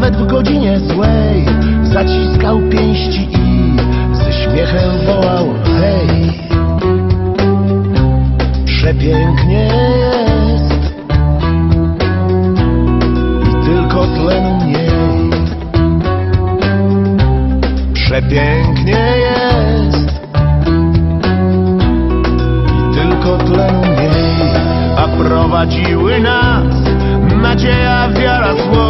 nawet w godzinie złej. Zaciskał pięści i ze śmiechem wołał hej! Przepięknie jest. I tylko tlenu mniej. Przepięknie jest. I tylko tlenu mniej. A prowadziły nas nadzieja, wiara, złość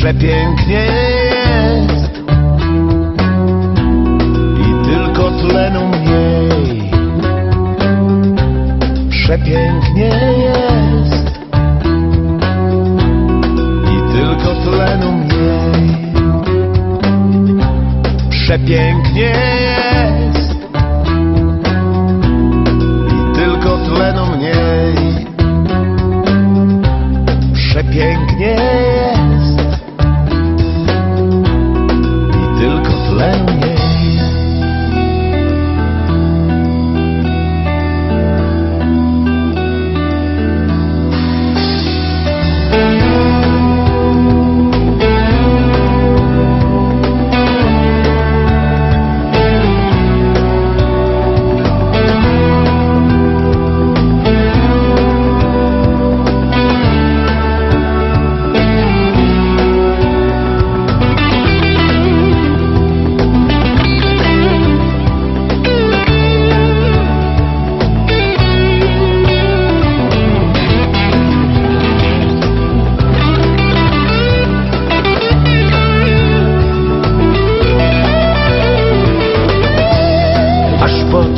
Przepięknie jest i tylko tlenu mniej. Przepięknie jest i tylko tlenu mniej. Przepięknie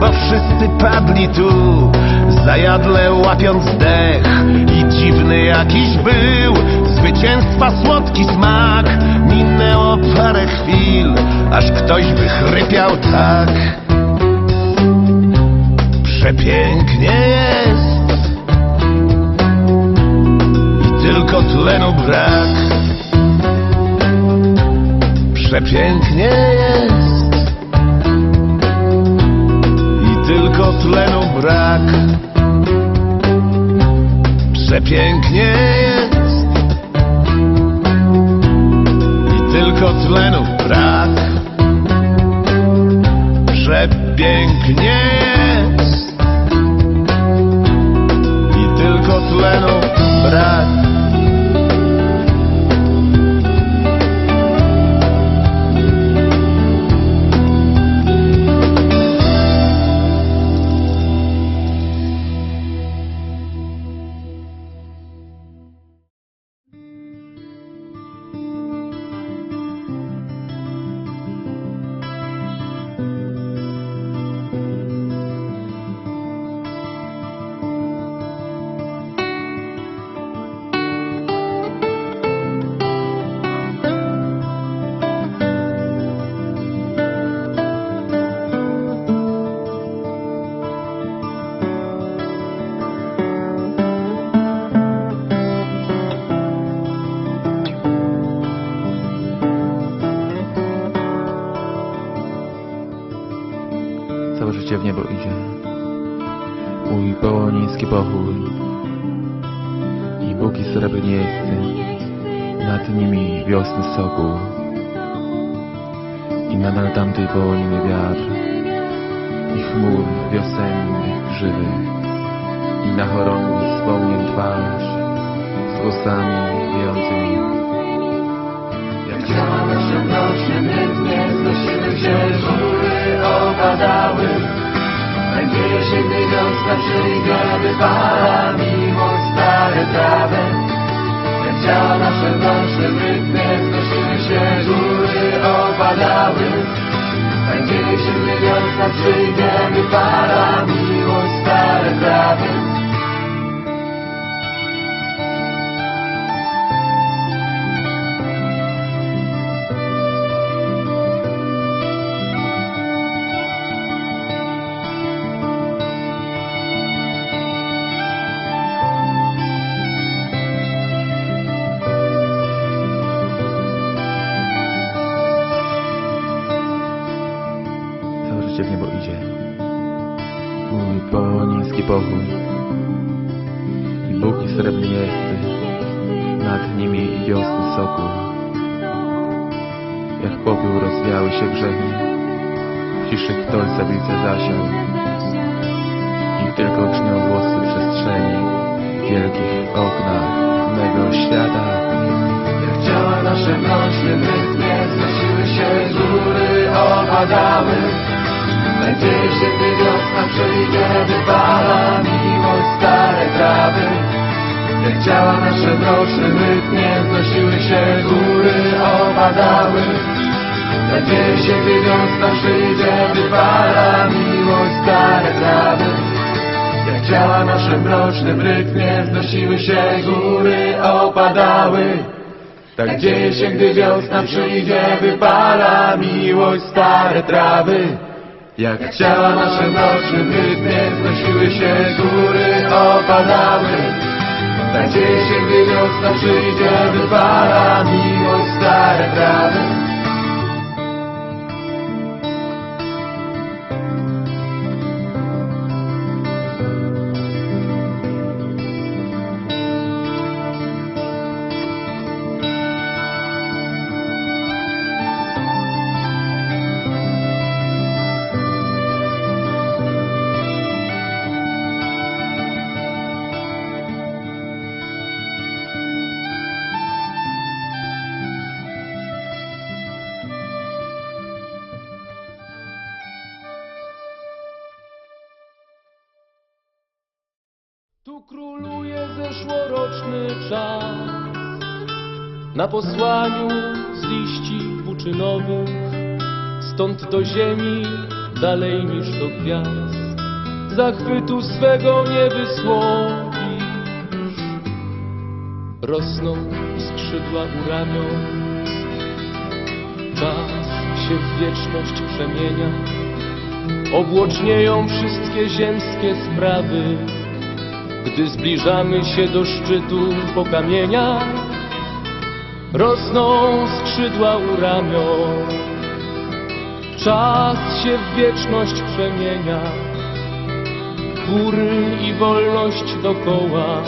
bo wszyscy padli tu, zajadle łapiąc dech i dziwny jakiś był zwycięstwa słodki smak. Minęło parę chwil, aż ktoś wychrypiał tak. Przepięknie jest i tylko tlenu brak. Przepięknie jest tlenu brak. Przepięknie jest i tylko tlenu brak. Przepięknie jest wiosny soku i nadal tamtej połoniny wiatr i chmur wiosennych żywych i na chorągwi wspomnień twarz z głosami wiejącymi jak Działa nasze mroczne mytnie, znosiły się opadały. Nadzieje się, gdy wiosna przyjdzie, wypala miłość stare trawy. Działa nasze mroczne mytnie, znosiły się góry, opadały. Gdy wiosna przyjdzie, wypala miłość stare trawy. I buki srebrniewcy, nad nimi wiosny soku. Jak popiół rozwiały się grzechy, w ciszy ktoś zabilce zasiał i tylko grzmią głosy przestrzeni wielkich oknach mego świata. Jak działa nasze mroczne rytmie, znosiły się góry, opadały. Nadzieje się, gdy wiosna przyjdzie, wypala miłość stare trawy. Jak działa nasze mroczne rytmie, znosiły się góry, opadały. Nadzieje się, gdy wiosna przyjdzie, wypala miłość stare trawy. Jak działa nasze mroczne rytmie, znosiły się góry, opadały. Tak dzieje się, gdy wiosna przyjdzie, wypala miłość stare trawy. Jak ciała nasze mrocznym rytmie, znosiły się góry, opadały. Tak dzieje się, gdy przyjdzie, wypala miłość stare trawy. Tu króluje zeszłoroczny czas. Na posłaniu z liści buczynowych Stąd do ziemi dalej niż do gwiazd Zachwytu swego nie wysłowisz. Rosną skrzydła u ramion Czas się w wieczność przemienia. Obłocznieją wszystkie ziemskie sprawy gdy zbliżamy się do szczytu po kamieniach, rosną skrzydła u ramion. Czas się w wieczność przemienia, góry i wolność dokoła.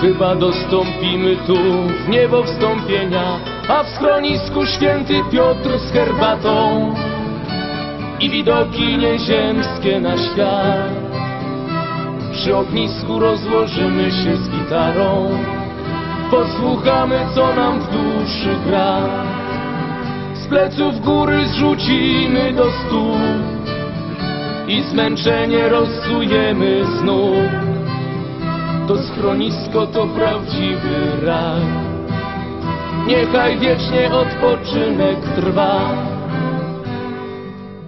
Chyba dostąpimy tu w niebo wstąpienia, a w schronisku święty Piotr z herbatą i widoki nieziemskie na świat. Przy ognisku rozłożymy się z gitarą. Posłuchamy co nam w duszy gra. Z pleców góry zrzucimy do stóp I zmęczenie rozsujemy znów To schronisko to prawdziwy raj. Niechaj wiecznie odpoczynek trwa.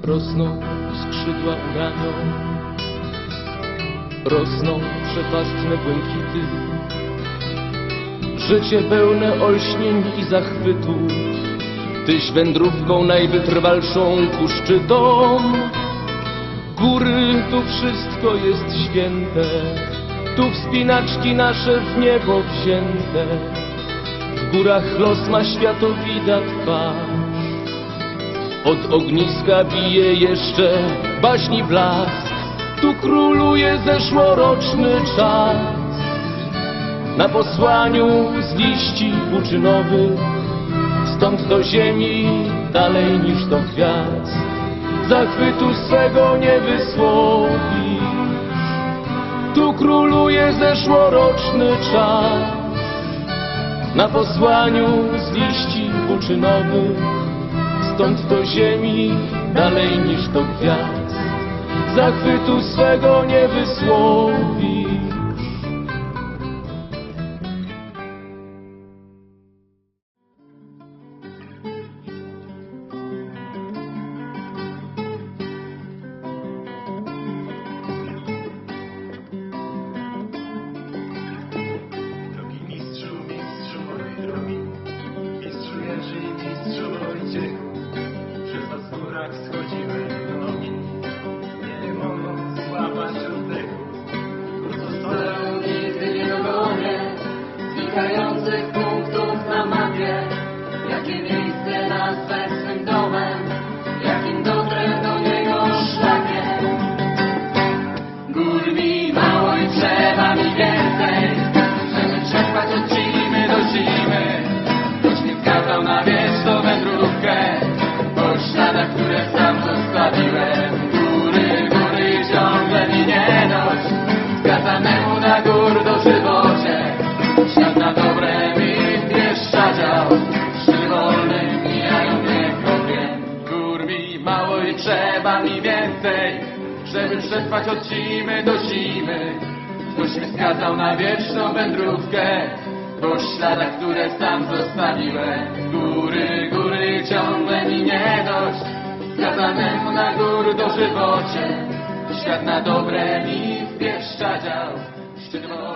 Rosną skrzydła u ramion rosną przepastne błękity. Życie pełne olśnień i zachwytu, tyś wędrówką najwytrwalszą ku szczytom. Góry, tu wszystko jest święte, tu wspinaczki nasze w niebo wzięte. W górach los ma światowida twarz, od ogniska bije jeszcze baśni blask. Tu króluje zeszłoroczny czas. Na posłaniu z liści uczynowych Stąd do ziemi dalej niż do gwiazd. Zachwytu swego nie wysłowisz Tu króluje zeszłoroczny czas. Na posłaniu z liści uczynowych Stąd do ziemi dalej niż do gwiazd Zachwytu swego nie wysłowisz. Mistrzu, mistrzu Wojciechu, przez was w górach schodziły trzeba mi więcej żeby przetrwać od zimy do zimy. Ktoś mnie skazał na wieczną wędrówkę, po śladach, które sam zostawiłem. Góry, góry, ciągle mi nie dość, skazanemu na gór do żywocie. Świat na dobre mi wpieszczadział, szczyt wolny